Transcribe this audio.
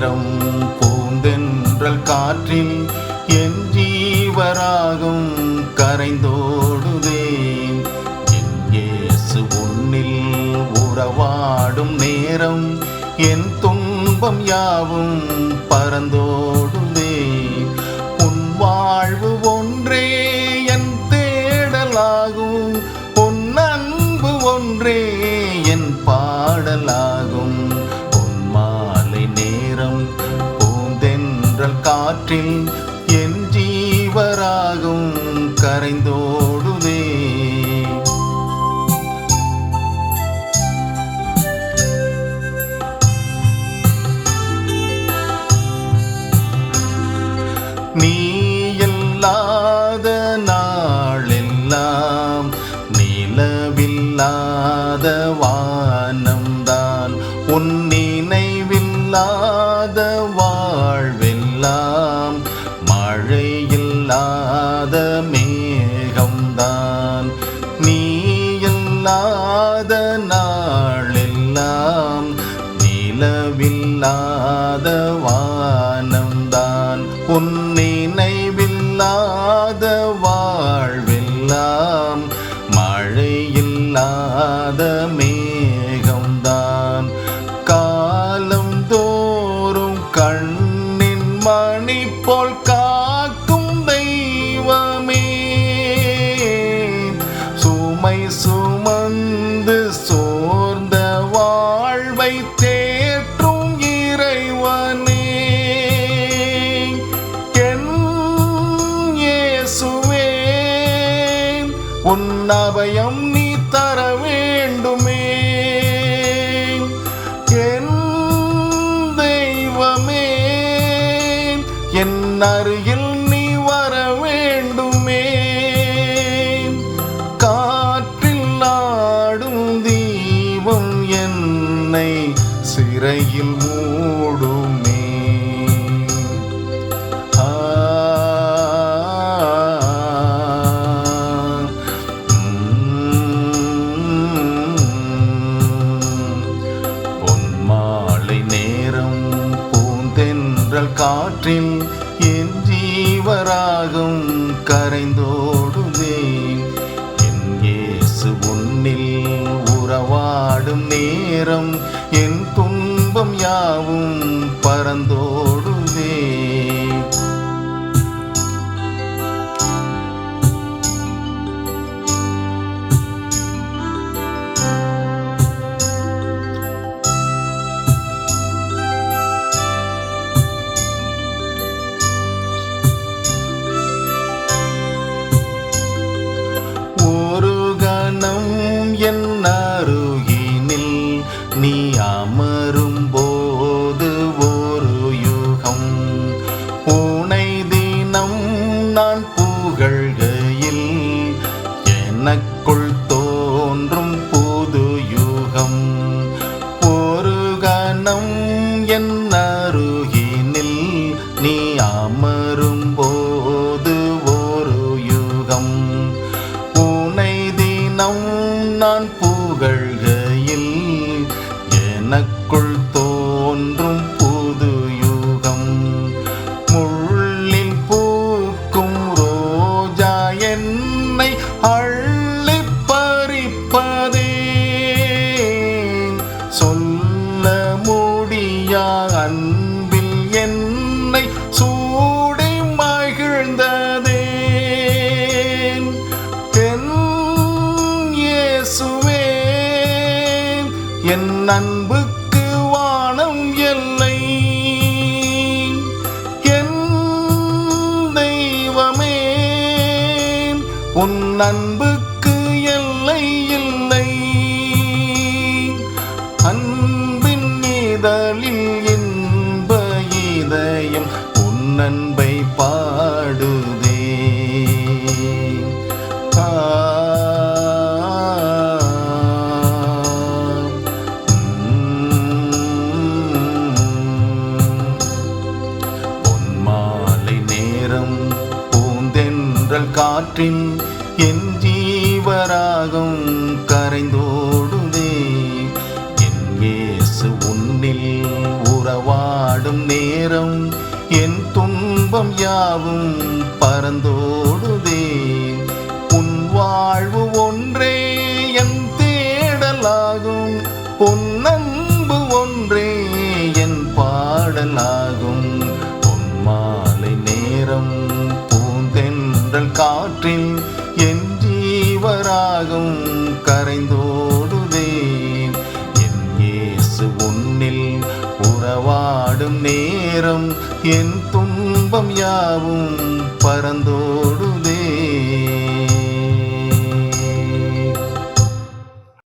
நிறம் பூந்தென்றல் காற்றில் என் ஜீவராகும் கரைந்தோடுதே என் இயேசு உன்னில் உறவாடும் நேரம் என் துன்பம் யாவும் பறந்தோடுதே உன் வாழ்வு ஒன்று பூந்தென்றல் காற்றில் என் ஜீவராகும் கரைந்தோடுதே நீ இல்லாத நாளெல்லாம் நிலவில்லாத வானம்தான் உன் வந்தான். நீ இல்லாத நாளெல்லாம் நிலவில்லாத வானம்தான். உன் நினைவில்லாத வாழ்வெல்லாம் மழையில்லாத மேகம்தான். காலம் தோறும் கண்ணின் மணி போல் உன் அபயம் நீ தர வேண்டுமே. என் தெய்வமே என் அருகே காற்றில் என் ஜீவராகும் கரைந்தோடுதே என் இயேசு உன்னில் உறவாடும் நேரம் என் துன்பம் யாவும் பறந்தோ நீ அமரும் சொல்ல முடியா அன்பில் என்னை சூடி மகிழ்ந்ததே என் இயேசுவே என் அன்புக்கு வானம் எல்லை என் தெய்வமே உன் அன்புக்கு நன்பை பாடுதே. பொன்மாலை நேரம் பூந்தென்றல் காற்றின் யாவும் பறந்தோடுதே உன் வாழ்வு ஒன்றே என் தேடலாகும். பொன்னன்பு ஒன்றே என் பாடலாகும். உன் மாலை நேரம் பூந்தென்றல் காற்றில் என் ஜீவராகும் கரைந்தோடுதே. என் இயேசு உன்னில் உறவாடும் நேரம் என் இன்பம் யாவும் பறந்தோடுதே